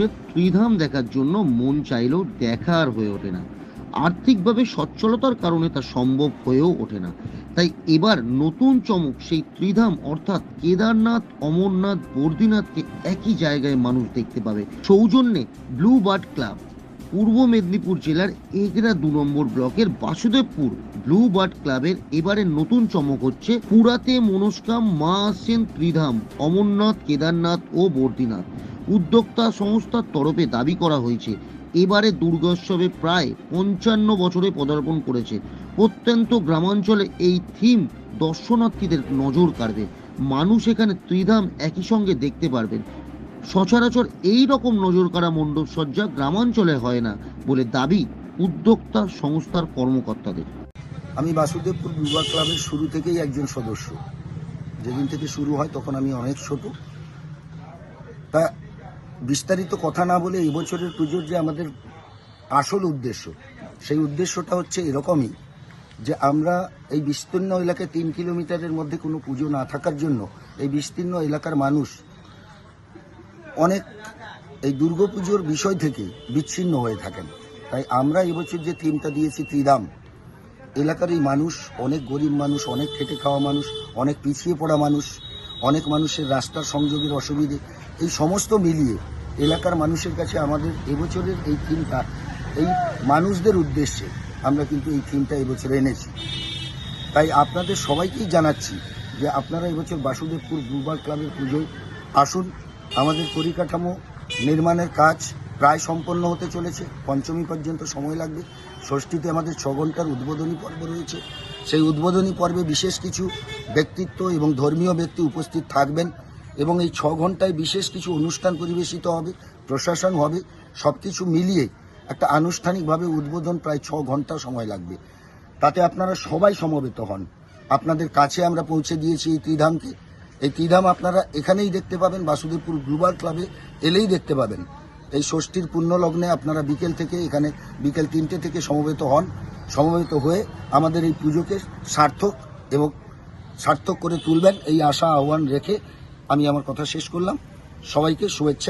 মানুষের ত্রিধাম দেখার জন্য মন চাইলেও দেখা আর হয়ে ওঠে না। আর্থিকভাবে সচ্ছলতার কারণে তা সম্ভব হয়েও ওঠে না। তাই এবার নতুন চমক, সেই ত্রিধাম অর্থাৎ কেদারনাথ, অমরনাথ, বদ্রীনাথকে একই জায়গায় মানুষ দেখতে পাবে। সৌজন্যে ব্লু বার্ড ক্লাব, পূর্ব মেদিনীপুর জেলার এগরা দু নম্বর ব্লকের বাসুদেবপুর ব্লু বার্ড ক্লাবের এবারে নতুন চমক হচ্ছে পুরাতে মনস্কাম মা আসছেন ত্রিধাম, অমরনাথ, কেদারনাথ ও বদ্রীনাথ। উদ্যোক্তা সংস্থার তরফে দাবি করা হয়েছে। এবারে দুর্গোৎসবে প্রায় পঞ্চান্ন বছরে পদার্পণ করেছে। অত্যন্ত গ্রামাঞ্চলে এই থিম দর্শনার্থীদের নজর কাড়বে। মানুষ এখানে ত্রিধাম একই সঙ্গে দেখতে পারবেন। সচরাচর এই রকম নজর কাড়া মণ্ডপ সজ্জা গ্রামাঞ্চলে হয় না বলে দাবি উদ্যোক্তা সংস্থার কর্মকর্তাদের। আমি বাসুদেবপুর বিবাহ ক্লাবের শুরু থেকেই একজন সদস্য। যেদিন থেকে শুরু হয় তখন আমি অনেক ছোট। তা বিস্তারিত কথা না বলে এবছরের পুজোর যে আমাদের আসল উদ্দেশ্য, সেই উদ্দেশ্যটা হচ্ছে এরকমই যে আমরা এই বিস্তীর্ণ এলাকায় তিন কিলোমিটারের মধ্যে কোনো পুজো না থাকার জন্য এই বিস্তীর্ণ এলাকার মানুষ অনেক এই দুর্গাপুজোর বিষয় থেকে বিচ্ছিন্ন হয়ে থাকেন। তাই আমরা এবছর যে থিমটা দিয়েছি ত্রিদাম এলাকার এই মানুষ অনেক গরিব মানুষ, অনেক খেটে খাওয়া মানুষ, অনেক পিছিয়ে পড়া মানুষ অনেক মানুষের রাস্তার সংযোগের অসুবিধে, এই সমস্ত মিলিয়ে এলাকার মানুষের কাছে আমাদের এবছরের এই থিমটা এই মানুষদের উদ্দেশ্যে আমরা কিন্তু এই থিমটা এবছর এনেছি। তাই আপনাদের সবাইকেই জানাচ্ছি যে আপনারা এবছর বাসুদেবপুর ব্লুবার ক্লাবের পুজোয় আসুন। আমাদের পরিকাঠামো নির্মাণের কাজ প্রায় সম্পন্ন হতে চলেছে। পঞ্চমী পর্যন্ত সময় লাগবে। ষষ্ঠীতে আমাদের ছ ঘণ্টার উদ্বোধনী পর্ব রয়েছে। সেই উদ্বোধনী পর্বে বিশেষ কিছু ব্যক্তিত্ব এবং ধর্মীয় ব্যক্তি উপস্থিত থাকবেন এবং এই ছ ঘন্টায় বিশেষ কিছু অনুষ্ঠান পরিবেশিত হবে, প্রশাসন হবে সব কিছু মিলিয়ে একটা আনুষ্ঠানিকভাবে উদ্বোধন প্রায় ছ ঘণ্টা সময় লাগবে। তাতে আপনারা সবাই সমবেত হন। আপনাদের কাছে আমরা পৌঁছে দিয়েছি এই ত্রিধামকে। এই ত্রিধাম আপনারা এখানেই দেখতে পাবেন, বাসুদেবপুর গ্লোবাল ক্লাবে এলেই দেখতে পাবেন। এই ষষ্ঠীর পুণ্যলগ্নে আপনারা বিকেল থেকে এখানে, বিকেল তিনটে থেকে সমবেত হন। সমবেত হয়ে আমাদের এই পুজোকে সার্থক এবং সার্থক করে তুলবেন, এই আশা, আহ্বান রেখে আমি আমার কথা শেষ করলাম। সবাইকে শুভেচ্ছা।